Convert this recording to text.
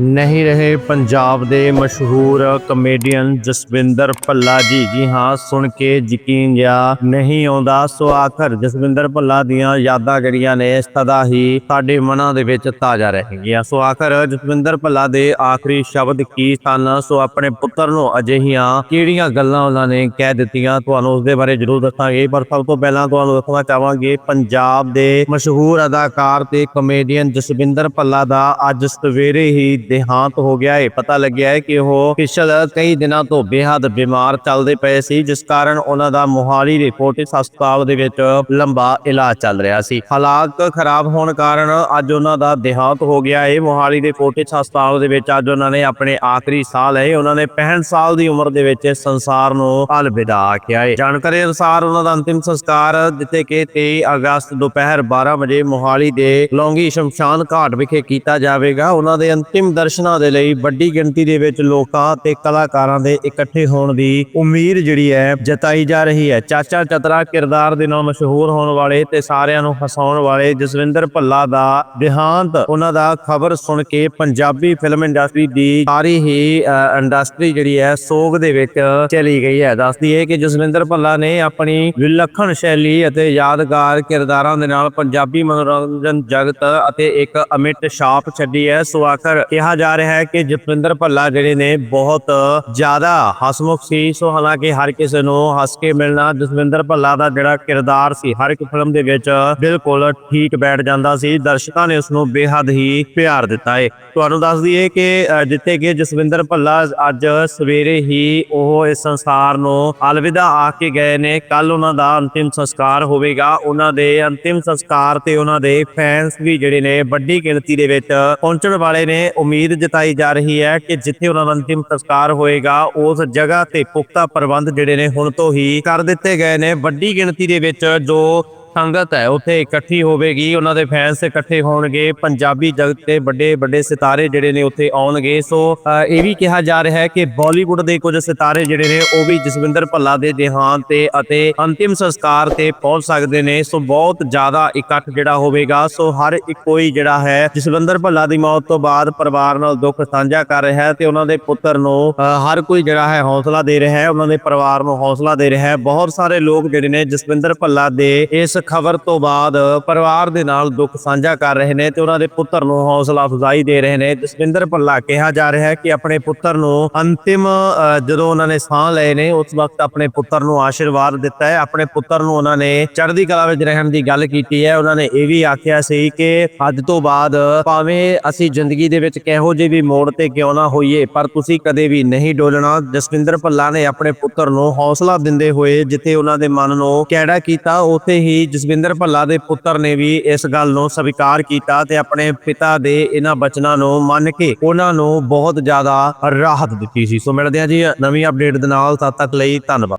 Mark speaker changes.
Speaker 1: ਨਹੀਂ ਰਹੇ ਪੰਜਾਬ ਦੇ ਮਸ਼ਹੂਰ ਕਮੇਡੀਅਨ ਜਸਵਿੰਦਰ ਭੱਲਾ ਜੀ। ਜੀ ਹਾਂ, ਸੁਣ ਕੇ ਯਕੀਨ ਜਿਹਾ ਨਹੀਂ ਆਉਂਦਾ। ਸੋ ਆਖਰ ਜਸਵਿੰਦਰ ਭੱਲਾ ਦੀਆਂ ਯਾਦਾਂ ਜਿਹੜੀਆਂ ਨੇ, ਸਦਾ ਹੀ ਸਾਡੇ ਮਨਾਂ ਦੇ ਵਿੱਚ ਤਾਜ਼ਾ ਰਹਿਣਗੀਆਂ। ਸੋ ਆਖਰ ਜਸਵਿੰਦਰ ਭੱਲਾ ਦੇ ਆਖਰੀ ਸ਼ਬਦ ਕੀ ਸਨ? ਸੋ ਆਪਣੇ ਪੁੱਤਰ ਨੂੰ ਅਜਿਹੀਆਂ ਕਿਹੜੀਆਂ ਗੱਲਾਂ ਉਹਨਾਂ ਨੇ ਕਹਿ ਦਿੱਤੀਆਂ? ਤੁਹਾਨੂੰ ਉਸ ਦੇ ਬਾਰੇ ਜ਼ਰੂਰ ਦੱਸਾਂਗੇ। ਪਰ ਸਭ ਤੋਂ ਪਹਿਲਾਂ ਤੁਹਾਨੂੰ ਦੱਸਣਾ ਚਾਹਾਂਗੇ, ਪੰਜਾਬ ਦੇ ਮਸ਼ਹੂਰ ਅਦਾਕਾਰ ਤੇ ਕਮੇਡੀਅਨ ਜਸਵਿੰਦਰ ਭੱਲਾ ਦਾ ਅੱਜ ਸਵੇਰੇ ਹੀ ਦੇਹਾਂਤ ਹੋ ਗਿਆ ਹੈ ਪਤਾ ਲੱਗਿਆ ਹੈ ਕਿ ਉਹ ਪਿਛਲ ਕਈ ਦਿਨਾਂ ਤੋਂ ਬੇਹੱਦ ਬਿਮਾਰ ਚੱਲਦੇ ਪਏ ਸੀ, ਜਿਸ ਕਾਰਨ ਉਹਨਾਂ ਦਾ ਮੋਹਾਲੀ ਦੇ ਫੋਰਟਿਸ ਹਸਪਤਾਲ ਦੇ ਵਿੱਚ ਲੰਬਾ ਇਲਾਜ ਚੱਲ ਰਿਹਾ ਸੀ। ਹਾਲਾਤ ਖਰਾਬ ਹੋਣ ਕਾਰਨ ਅੱਜ ਉਹਨਾਂ ਦਾ ਦੇਹਾਂਤ ਹੋ ਗਿਆ ਹੈ ਮੋਹਾਲੀ ਦੇ ਫੋਰਟਿਸ ਹਸਪਤਾਲ ਦੇ ਵਿੱਚ ਅੱਜ ਉਹਨਾਂ ਨੇ ਆਪਣੇ ਆਖਰੀ ਸਾਹ ਲਏ ਉਹਨਾਂ ਨੇ 65 ਸਾਲ ਦੀ ਉਮਰ ਦੇ ਵਿੱਚ ਸੰਸਾਰ ਨੂੰ ਅਲਵਿਦਾ ਆਖਿਆ ਹੈ ਜਾਣਕਾਰੀ ਅਨੁਸਾਰ ਉਹਨਾਂ ਦਾ ਅੰਤਿਮ ਸੰਸਕਾਰ ਜਿੱਥੇ ਕਿ 23 ਅਗਸਤ ਦੁਪਹਿਰ 12 ਵਜੇ ਮੋਹਾਲੀ ਦੇ ਲੌਂਗੀ ਸ਼ਮਸ਼ਾਨ ਘਾਟ ਵਿਖੇ ਕੀਤਾ ਜਾਵੇਗਾ। ਉਹਨਾਂ ਦੇ ਅੰਤਿਮ ਦਰਸ਼ਨਾਂ ਦੇ ਲਈ ਵੱਡੀ ਗਿਣਤੀ ਦੇ ਵਿੱਚ ਲੋਕਾਂ ਤੇ ਕਲਾਕਾਰਾਂ ਦੇ ਇਕੱਠੇ ਹੋਣ ਦੀ ਉਮੀਦ ਜਿਹੜੀ ਹੈ ਜਤਾਈ ਜਾ ਰਹੀ ਹੈ। ਚਾਚਾ ਚਤਰਾ ਕਿਰਦਾਰ ਦੇ ਨਾਲ ਮਸ਼ਹੂਰ ਹੋਣ ਵਾਲੇ ਤੇ ਸਾਰਿਆਂ ਨੂੰ ਹਸਾਉਣ ਵਾਲੇ ਜਸਵਿੰਦਰ ਭੱਲਾ ਦਾ ਦੇਹਾਂਤ, ਉਹਨਾਂ ਦਾ ਖਬਰ ਸੁਣ ਕੇ ਪੰਜਾਬੀ ਫਿਲਮ ਇੰਡਸਟਰੀ ਦੀ ਸਾਰੀ ਹੀ ਇੰਡਸਟਰੀ ਜਿਹੜੀ ਹੈ ਸੋਗ ਦੇ ਵਿੱਚ ਚਲੀ ਗਈ ਹੈ। ਦੱਸਦੀ ਹੈ ਕਿ ਜਸਵਿੰਦਰ ਭੱਲਾ ਨੇ ਆਪਣੀ ਵਿਲੱਖਣ ਸ਼ੈਲੀ ਅਤੇ ਯਾਦਗਾਰ ਕਿਰਦਾਰਾਂ ਦੇ ਨਾਲ ਪੰਜਾਬੀ ਮਨੋਰੰਜਨ ਜਗਤ ਅਤੇ ਇੱਕ ਅਮਿਟ ਛਾਪ ਛੱਡੀ ਹੈ। ਸੋ ਆਖਰ ਕਿਹਾ ਜਾ ਰਿਹਾ ਹੈ ਕਿ ਜਸਵਿੰਦਰ ਭੱਲਾ ਜਿਹੜੇ ਨੇ ਬਹੁਤ ਜ਼ਿਆਦਾ ਹਸਮੁਖ ਸੀ। ਸੋ ਹਾਲਾਂਕਿ ਹਰ ਕਿਸੇ ਨੂੰ ਹੱਸ ਕੇ ਮਿਲਣਾ ਜਸਵਿੰਦਰ ਭੱਲਾ ਦਾ ਜਿਹੜਾ ਕਿਰਦਾਰ ਸੀ, ਹਰ ਇੱਕ ਫਿਲਮ ਦੇ ਵਿੱਚ ਬਿਲਕੁਲ ਠੀਕ ਬੈਠ ਜਾਂਦਾ ਸੀ। ਦਰਸ਼ਕਾਂ ਨੇ ਉਸ ਨੂੰ ਬੇਹੱਦ ਹੀ ਪਿਆਰ ਦਿੱਤਾ ਹੈ ਤੁਹਾਨੂੰ ਦੱਸ ਦਈਏ ਕਿ ਜਿੱਥੇ ਕਿ ਜਸਵਿੰਦਰ ਭੱਲਾ ਅੱਜ ਸਵੇਰੇ ਹੀ ਉਹ ਇਸ ਸੰਸਾਰ ਨੂੰ ਅਲਵਿਦਾ ਆ ਕੇ ਗਏ ਨੇ। ਕੱਲ ਉਹਨਾਂ ਦਾ ਅੰਤਿਮ ਸੰਸਕਾਰ ਹੋਵੇਗਾ। ਉਹਨਾਂ ਦੇ ਅੰਤਿਮ ਸੰਸਕਾਰ ਤੇ ਉਹਨਾਂ ਦੇ ਫੈਨਸ ਵੀ ਜਿਹੜੇ ਨੇ ਵੱਡੀ ਗਿਣਤੀ ਦੇ ਵਿੱਚ ਪਹੁੰਚਣ ਵਾਲੇ ਨੇ। ਉਮੀਦ ਉਮੀਦ ਜਤਾਈ ਜਾ ਰਹੀ ਹੈ ਕਿ ਜਿੱਥੇ ਉਹਨਾਂ ਦਾ ਅੰਤਿਮ ਸੰਸਕਾਰ ਹੋਏਗਾ, ਉਸ ਜਗ੍ਹਾ ਤੇ ਪੁਖਤਾ ਪ੍ਰਬੰਧ ਜਿਹੜੇ ਨੇ ਹੁਣ ਤੋਂ ਹੀ ਕਰ ਦਿੱਤੇ ਗਏ ਨੇ। ਵੱਡੀ ਗਿਣਤੀ ਦੇ ਵਿੱਚ ਜੋ ਸੰਗਤ ਹੈ, ਉੱਥੇ ਇਕੱਠੀ ਹੋਵੇਗੀ, ਉਹਨਾਂ ਦੇ ਫੈਨਸ ਇਕੱਠੇ ਹੋਣਗੇ, ਪੰਜਾਬੀ ਜਗਤ ਦੇ ਵੱਡੇ ਵੱਡੇ ਸਿਤਾਰੇ ਜਿਹੜੇ ਨੇ ਉੱਥੇ ਆਉਣਗੇ। ਸੋ ਇਹ ਵੀ ਕਿਹਾ ਜਾ ਰਿਹਾ ਹੈ ਕਿ ਬਾਲੀਵੁੱਡ ਦੇ ਕੁਝ ਸਿਤਾਰੇ ਜਿਹੜੇ ਨੇ, ਉਹ ਵੀ ਜਸਵਿੰਦਰ ਭੱਲਾ ਦੇ ਦੇਹਾਂਤ ਤੇ ਅਤੇ ਅੰਤਿਮ ਸੰਸਕਾਰ ਤੇ ਪਹੁੰਚ ਸਕਦੇ ਨੇ। ਸੋ, ਬਹੁਤ ਜ਼ਿਆਦਾ ਇਕੱਠ ਜਿਹੜਾ ਹੋਵੇਗਾ। ਸੋ, ਹਰ ਇੱਕ ਕੋਈ ਜਿਹੜਾ ਹੈ, ਜਸਵਿੰਦਰ ਭੱਲਾ ਦੀ ਮੌਤ ਤੋਂ ਬਾਅਦ ਪਰਿਵਾਰ ਨਾਲ ਦੁੱਖ ਸਾਂਝਾ ਕਰ ਰਿਹਾ ਹੈ ਤੇ ਉਹਨਾਂ ਦੇ ਪੁੱਤਰ ਨੂੰ ਹਰ ਕੋਈ ਜਿਹੜਾ ਹੈ ਹੌਸਲਾ ਦੇ ਰਿਹਾ ਹੈ, ਉਹਨਾਂ ਦੇ ਪਰਿਵਾਰ ਨੂੰ ਹੌਸਲਾ ਦੇ ਰਿਹਾ ਹੈ। ਬਹੁਤ ਸਾਰੇ ਲੋਕ ਜਿਹੜੇ ਨੇ ਜਸਵਿੰਦਰ ਭੱਲਾ ਦੇ ਇਸ ਖਬਰ ਤੋਂ ਬਾਅਦ ਪਰਿਵਾਰ ਦੇ ਨਾਲ ਦੁੱਖ ਸਾਂਝਾ ਕਰ ਰਹੇ ਨੇ ਤੇ ਉਹਨਾਂ ਦੇ ਪੁੱਤਰ ਨੂੰ ਹੌਸਲਾ ਅਫਜ਼ਾਈ ਦੇ ਰਹੇ ਨੇ। ਜਸਵਿੰਦਰ ਭੱਲਾ ਕਿਹਾ ਜਾ ਰਿਹਾ ਹੈ ਕਿ ਆਪਣੇ ਪੁੱਤਰ ਨੂੰ ਅੰਤਿਮ ਜਦੋਂ ਉਹਨਾਂ ਨੇ ਸਾਹ ਲਏ ਨੇ, ਉਸ ਵਕਤ ਆਪਣੇ ਪੁੱਤਰ ਨੂੰ ਆਸ਼ੀਰਵਾਦ ਦਿੱਤਾ ਹੈ। ਆਪਣੇ ਪੁੱਤਰ ਨੂੰ ਉਹਨਾਂ ਨੇ ਚੜ੍ਹਦੀ ਕਲਾ ਵਿੱਚ ਰਹਿਣ ਦੀ ਗੱਲ ਕੀਤੀ ਹੈ। ਉਹਨਾਂ ਨੇ ਇਹ ਵੀ ਆਖਿਆ ਸੀ ਕਿ ਅੱਜ ਤੋਂ ਬਾਅਦ ਭਾਵੇਂ ਅਸੀਂ ਜ਼ਿੰਦਗੀ ਦੇ ਵਿੱਚ ਕਿਹੋ ਜਿਹੇ ਵੀ ਮੋੜ ਤੇ ਕਿਉਂ ਨਾ ਹੋਈਏ, ਪਰ ਤੁਸੀਂ ਕਦੇ ਵੀ ਨਹੀਂ ਡੋਲਣਾ। ਜਸਵਿੰਦਰ ਭੱਲਾ ਨੇ ਆਪਣੇ ਪੁੱਤਰ ਨੂੰ ਹੌਸਲਾ ਦਿੰਦੇ ਹੋਏ ਜਿੱਥੇ ਉਹਨਾਂ ਦੇ ਮਨ ਨੂੰ ਕਿਹੜਾ ਕੀਤਾ, ਉੱਥੇ ਹੀ ਜਸਵਿੰਦਰ ਭੱਲਾ ਦੇ ਪੁੱਤਰ ਨੇ ਵੀ ਇਸ ਗੱਲ ਨੂੰ ਸਵੀਕਾਰ ਕੀਤਾ ਤੇ ਆਪਣੇ ਪਿਤਾ ਦੇ ਇਹਨਾਂ ਬਚਨਾਂ ਨੂੰ ਮੰਨ ਕੇ ਉਹਨਾਂ ਨੂੰ ਬਹੁਤ ਜ਼ਿਆਦਾ ਰਾਹਤ ਦਿੱਤੀ ਸੀ। ਸੋ ਮਿਲਦੇ ਹਾਂ ਜੀ ਨਵੀਂ ਅਪਡੇਟ ਦੇ ਨਾਲ, ਤਦ ਤੱਕ ਲਈ ਧੰਨਵਾਦ।